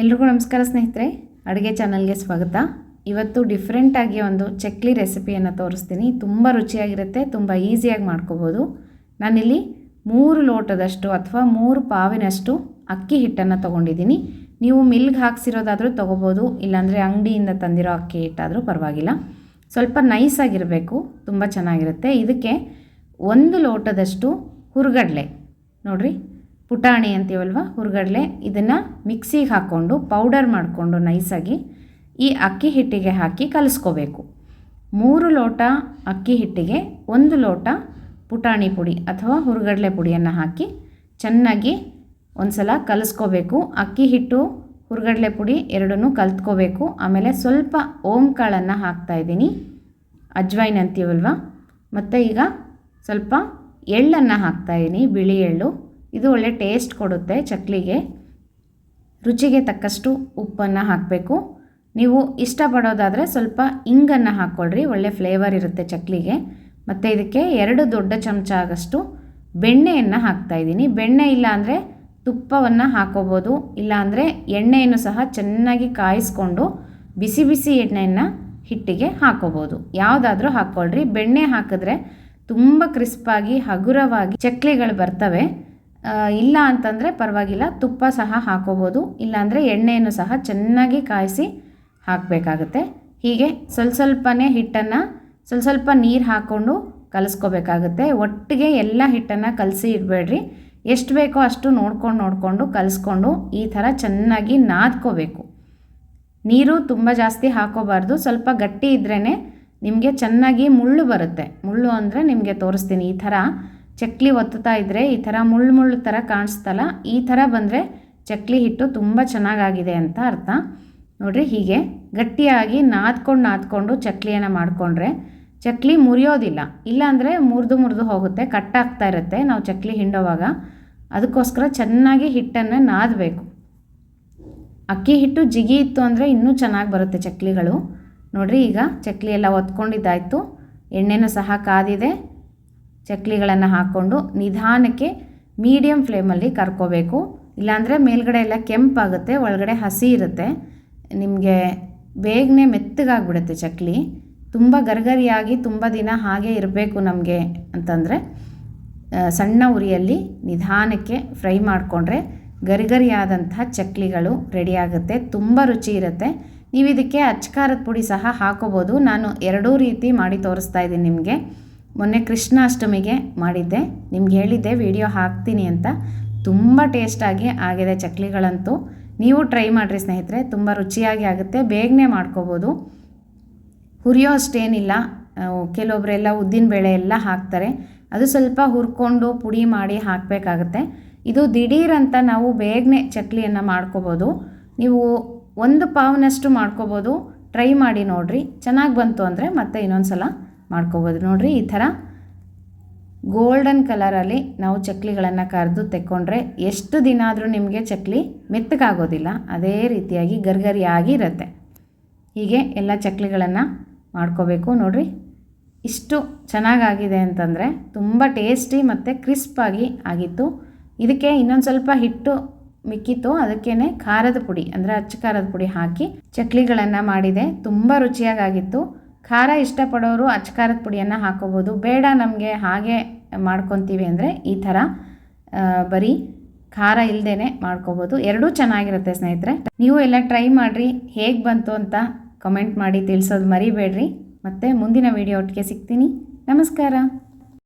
ಎಲ್ರಿಗೂ ನಮಸ್ಕಾರ ಸ್ನೇಹಿತರೆ, ಅಡುಗೆ ಚಾನಲ್ಗೆ ಸ್ವಾಗತ. ಇವತ್ತು ಡಿಫ್ರೆಂಟಾಗಿ ಒಂದು ಚಕ್ಲಿ ರೆಸಿಪಿಯನ್ನು ತೋರಿಸ್ತೀನಿ. ತುಂಬ ರುಚಿಯಾಗಿರುತ್ತೆ, ತುಂಬ ಈಸಿಯಾಗಿ ಮಾಡ್ಕೋಬೋದು. ನಾನಿಲ್ಲಿ ಮೂರು ಲೋಟದಷ್ಟು ಅಥವಾ ಮೂರು ಪಾವಿನಷ್ಟು ಅಕ್ಕಿ ಹಿಟ್ಟನ್ನು ತೊಗೊಂಡಿದ್ದೀನಿ. ನೀವು ಮಿಲ್ಗೆ ಹಾಕ್ಸಿರೋದಾದರೂ ತೊಗೋಬೋದು, ಇಲ್ಲಾಂದರೆ ಅಂಗಡಿಯಿಂದ ತಂದಿರೋ ಅಕ್ಕಿ ಹಿಟ್ಟಾದರೂ ಪರವಾಗಿಲ್ಲ. ಸ್ವಲ್ಪ ನೈಸಾಗಿರಬೇಕು ತುಂಬ ಚೆನ್ನಾಗಿರುತ್ತೆ. ಇದಕ್ಕೆ ಒಂದು ಲೋಟದಷ್ಟು ಹುರುಗಡಲೆ. ನೋಡಿರಿ ಪುಟಾಣಿ ಅಂತೀವಲ್ವ? ಹುರುಗಡಲೆ. ಇದನ್ನು ಮಿಕ್ಸಿಗೆ ಹಾಕ್ಕೊಂಡು, ಪೌಡರ್ ಮಾಡಿಕೊಂಡು ನೈಸಾಗಿ ಈ ಅಕ್ಕಿ ಹಿಟ್ಟಿಗೆ ಹಾಕಿ ಕಲಿಸ್ಕೋಬೇಕು. ಮೂರು ಲೋಟ ಅಕ್ಕಿ ಹಿಟ್ಟಿಗೆ ಒಂದು ಲೋಟ ಪುಟಾಣಿ ಪುಡಿ ಅಥವಾ ಹುರುಗಡಲೆ ಪುಡಿಯನ್ನು ಹಾಕಿ ಚೆನ್ನಾಗಿ ಒಂದು ಸಲ ಕಲಿಸ್ಕೋಬೇಕು. ಅಕ್ಕಿ ಹಿಟ್ಟು, ಹುರುಗಡಲೆ ಪುಡಿ ಎರಡನ್ನೂ ಕಲ್ತ್ಕೋಬೇಕು. ಆಮೇಲೆ ಸ್ವಲ್ಪ ಓಂಕಾಳನ್ನು ಹಾಕ್ತಾಯಿದ್ದೀನಿ ಅಜ್ವೈನ್ ಅಂತೀವಲ್ವ? ಮತ್ತು ಈಗ ಸ್ವಲ್ಪ ಎಳ್ಳನ್ನು ಹಾಕ್ತಾಯಿದ್ದೀನಿ ಬಿಳಿ ಎಳ್ಳು. ಇದು ಒಳ್ಳೆ ಟೇಸ್ಟ್ ಕೊಡುತ್ತೆ ಚಕ್ಲಿಗೆ. ರುಚಿಗೆ ತಕ್ಕಷ್ಟು ಉಪ್ಪನ್ನು ಹಾಕಬೇಕು. ನೀವು ಇಷ್ಟಪಡೋದಾದರೆ ಸ್ವಲ್ಪ ಇಂಗನ್ನು ಹಾಕ್ಕೊಳ್ರಿ, ಒಳ್ಳೆ ಫ್ಲೇವರ್ ಇರುತ್ತೆ ಚಕ್ಲಿಗೆ. ಮತ್ತು ಇದಕ್ಕೆ ಎರಡು ದೊಡ್ಡ ಚಮಚ ಆಗಷ್ಟು ಬೆಣ್ಣೆಯನ್ನು ಹಾಕ್ತಾಯಿದ್ದೀನಿ ಬೆಣ್ಣೆ ಇಲ್ಲಾಂದರೆ ತುಪ್ಪವನ್ನು ಹಾಕೋಬೋದು ಇಲ್ಲಾಂದರೆ ಎಣ್ಣೆಯನ್ನು ಸಹ ಚೆನ್ನಾಗಿ ಕಾಯಿಸ್ಕೊಂಡು ಬಿಸಿ ಬಿಸಿ ಎಣ್ಣೆಯನ್ನು ಹಿಟ್ಟಿಗೆ ಹಾಕೋಬೋದು. ಯಾವುದಾದ್ರೂ ಹಾಕ್ಕೊಳ್ರಿ. ಬೆಣ್ಣೆ ಹಾಕಿದ್ರೆ ತುಂಬ ಕ್ರಿಸ್ಪಾಗಿ, ಹಗುರವಾಗಿ ಚಕ್ಲಿಗಳು ಬರ್ತವೆ. ಇಲ್ಲ ಅಂತಂದರೆ ಪರವಾಗಿಲ್ಲ, ತುಪ್ಪ ಸಹ ಹಾಕೋಬೋದು. ಇಲ್ಲಾಂದರೆ ಎಣ್ಣೆಯನ್ನು ಸಹ ಚೆನ್ನಾಗಿ ಕಾಯಿಸಿ ಹಾಕಬೇಕಾಗುತ್ತೆ. ಹೀಗೆ ಸ್ವಲ್ಪ ಸ್ವಲ್ಪನೇ ಹಿಟ್ಟನ್ನು, ಸ್ವಲ್ಪ ಸ್ವಲ್ಪ ನೀರು ಹಾಕ್ಕೊಂಡು ಕಲಿಸ್ಕೋಬೇಕಾಗುತ್ತೆ. ಒಟ್ಟಿಗೆ ಎಲ್ಲ ಹಿಟ್ಟನ್ನು ಕಲಸಿ ಇಡಬೇಡ್ರಿ. ಎಷ್ಟು ಬೇಕೋ ಅಷ್ಟು ನೋಡ್ಕೊಂಡು ನೋಡಿಕೊಂಡು ಕಲಿಸ್ಕೊಂಡು ಈ ಥರ ಚೆನ್ನಾಗಿ ನಾದ್ಕೋಬೇಕು. ನೀರು ತುಂಬ ಜಾಸ್ತಿ ಹಾಕೋಬಾರ್ದು. ಸ್ವಲ್ಪ ಗಟ್ಟಿ ಇದ್ರೇ ನಿಮಗೆ ಚೆನ್ನಾಗಿ ಮುಳ್ಳು ಬರುತ್ತೆ. ಮುಳ್ಳು ಅಂದರೆ ನಿಮಗೆ ತೋರಿಸ್ತೀನಿ ಈ ಥರ. ಚಕ್ಲಿ ಒತ್ತುತ್ತಾ ಇದ್ದರೆ ಈ ಥರ ಮುಳ್ಳು ಮುಳ್ಳು ಥರ ಕಾಣಿಸ್ತಲ್ಲ, ಈ ಥರ ಬಂದರೆ ಚಕ್ಲಿ ಹಿಟ್ಟು ತುಂಬ ಚೆನ್ನಾಗಾಗಿದೆ ಅಂತ ಅರ್ಥ. ನೋಡಿರಿ ಹೀಗೆ ಗಟ್ಟಿಯಾಗಿ ನಾದ್ಕೊಂಡು ನಾದ್ಕೊಂಡು ಚಕ್ಲಿಯನ್ನು ಮಾಡಿಕೊಂಡ್ರೆ ಚಕ್ಲಿ ಮುರಿಯೋದಿಲ್ಲ, ಇಲ್ಲಾಂದರೆ ಮುರಿದು ಮುರಿದು ಹೋಗುತ್ತೆ ಕಟ್ಟಾಗ್ತಾ ಇರುತ್ತೆ ನಾವು ಚಕ್ಲಿ ಹಿಂಡೋವಾಗ. ಅದಕ್ಕೋಸ್ಕರ ಚೆನ್ನಾಗಿ ಹಿಟ್ಟನ್ನು ನಾದಬೇಕು. ಅಕ್ಕಿ ಹಿಟ್ಟು ಜಿಗಿ ಇತ್ತು ಅಂದರೆ ಇನ್ನೂ ಚೆನ್ನಾಗಿ ಬರುತ್ತೆ ಚಕ್ಲಿಗಳು. ನೋಡಿರಿ ಈಗ ಚಕ್ಲಿ ಎಲ್ಲ ಒತ್ಕೊಂಡಿದ್ದಾಯಿತು, ಎಣ್ಣೆನೂ ಸಹ ಕಾದಿದೆ. ಚಕ್ಲಿಗಳನ್ನು ಹಾಕ್ಕೊಂಡು ನಿಧಾನಕ್ಕೆ ಮೀಡಿಯಮ್ ಫ್ಲೇಮಲ್ಲಿ ಕರ್ಕೋಬೇಕು. ಇಲ್ಲಾಂದರೆ ಮೇಲ್ಗಡೆ ಎಲ್ಲ ಕೆಂಪಾಗುತ್ತೆ, ಒಳಗಡೆ ಹಸಿ ಇರುತ್ತೆ. ನಿಮಗೆ ಬೇಗನೆ ಮೆತ್ತಗಾಗ್ಬಿಡುತ್ತೆ ಚಕ್ಲಿ. ತುಂಬ ಗರ್ಗರಿಯಾಗಿ ತುಂಬ ದಿನ ಹಾಗೆ ಇರಬೇಕು ನಮಗೆ ಅಂತಂದರೆ ಸಣ್ಣ ಉರಿಯಲ್ಲಿ ನಿಧಾನಕ್ಕೆ ಫ್ರೈ ಮಾಡಿಕೊಂಡ್ರೆ ಗರಿಗರಿಯಾದಂತಹ ಚಕ್ಲಿಗಳು ರೆಡಿಯಾಗುತ್ತೆ ತುಂಬ ರುಚಿ ಇರುತ್ತೆ. ನೀವು ಇದಕ್ಕೆ ಅಚ್ಕಾರದ ಪುಡಿ ಸಹ ಹಾಕೋಬೋದು. ನಾನು ಎರಡೂ ರೀತಿ ಮಾಡಿ ತೋರಿಸ್ತಾ ಇದ್ದೀನಿ ನಿಮಗೆ. ಮೊನ್ನೆ ಕೃಷ್ಣಾಷ್ಟಮಿಗೆ ಮಾಡಿದ್ದೆ. ನಿಮ್ಗೆ ಹೇಳಿದ್ದೆ ವಿಡಿಯೋ ಹಾಕ್ತೀನಿ ಅಂತ. ತುಂಬ ಟೇಸ್ಟಾಗಿ ಆಗಿದೆ ಚಕ್ಲಿಗಳಂತೂ. ನೀವು ಟ್ರೈ ಮಾಡಿರಿ ಸ್ನೇಹಿತರೆ, ತುಂಬ ರುಚಿಯಾಗಿ ಆಗುತ್ತೆ. ಬೇಗನೆ ಮಾಡ್ಕೋಬೋದು. ಹುರಿಯೋ ಅಷ್ಟೇನಿಲ್ಲ. ಕೆಲವೊಬ್ಬರೆಲ್ಲ ಉದ್ದಿನ ಉದ್ದಿನಬೇಳೆ ಎಲ್ಲ ಹಾಕ್ತಾರೆ. ಅದು ಸ್ವಲ್ಪ ಹುರ್ಕೊಂಡು ಪುಡಿ ಮಾಡಿ ಹಾಕಬೇಕಾಗತ್ತೆ. ಇದು ದಿಢೀರಂತ ನಾವು ಬೇಗನೆ ಚಕ್ಲಿಯನ್ನು ಮಾಡ್ಕೋಬೋದು. ನೀವು ಒಂದು ಪಾವ್ನಷ್ಟು ಮಾಡ್ಕೋಬೋದು. ಟ್ರೈ ಮಾಡಿ ನೋಡಿರಿ. ಚೆನ್ನಾಗಿ ಬಂತು ಅಂದರೆ ಮತ್ತೆ ಇನ್ನೊಂದು ಸಲ ಮಾಡ್ಕೋಬೋದು. ನೋಡಿರಿ ಈ ಥರ ಗೋಲ್ಡನ್ ಕಲರಲ್ಲಿ ನಾವು ಚಕ್ಲಿಗಳನ್ನು ಕರೆದು ತೆಕ್ಕೊಂಡ್ರೆ ಎಷ್ಟು ದಿನ ಆದರೂ ನಿಮಗೆ ಚಕ್ಲಿ ಮೆತ್ತಗಾಗೋದಿಲ್ಲ. ಅದೇ ರೀತಿಯಾಗಿ ಗರ್ಗರಿಯಾಗಿ ಇರುತ್ತೆ. ಹೀಗೆ ಎಲ್ಲ ಚಕ್ಲಿಗಳನ್ನು ಮಾಡ್ಕೋಬೇಕು. ನೋಡಿರಿ ಇಷ್ಟು ಚೆನ್ನಾಗಾಗಿದೆ ಅಂತಂದರೆ ತುಂಬ ಟೇಸ್ಟಿ ಮತ್ತು ಕ್ರಿಸ್ಪಾಗಿ ಆಗಿತ್ತು. ಇದಕ್ಕೆ ಇನ್ನೊಂದು ಸ್ವಲ್ಪ ಹಿಟ್ಟು ಮಿಕ್ಕಿತ್ತು. ಅದಕ್ಕೇ ಖಾರದ ಪುಡಿ ಅಂದರೆ ಅಚ್ಚ ಖಾರದ ಪುಡಿ ಹಾಕಿ ಚಕ್ಲಿಗಳನ್ನು ಮಾಡಿದೆ. ತುಂಬ ರುಚಿಯಾಗಿತ್ತು ಖಾರ ಇಷ್ಟಪಡೋರು ಅಚ್ಚ ಖಾರದ ಪುಡಿಯನ್ನು ಹಾಕೋಬೋದು. ಬೇಡ ನಮಗೆ ಹಾಗೆ ಮಾಡ್ಕೊತೀವಿ ಅಂದರೆ ಈ ಥರ ಬರೀ ಖಾರ ಇಲ್ಲದೇ ಮಾಡ್ಕೋಬೋದು. ಎರಡೂ ಚೆನ್ನಾಗಿರುತ್ತೆ ಸ್ನೇಹಿತರೆ. ನೀವು ಎಲ್ಲ ಟ್ರೈ ಮಾಡಿರಿ. ಹೇಗೆ ಬಂತು ಅಂತ ಕಮೆಂಟ್ ಮಾಡಿ ತಿಳಿಸೋದು ಮರಿಬೇಡ್ರಿ. ಮತ್ತು ಮುಂದಿನ ವೀಡಿಯೋ ಒಟ್ಟಿಗೆ ಸಿಗ್ತೀನಿ. ನಮಸ್ಕಾರ.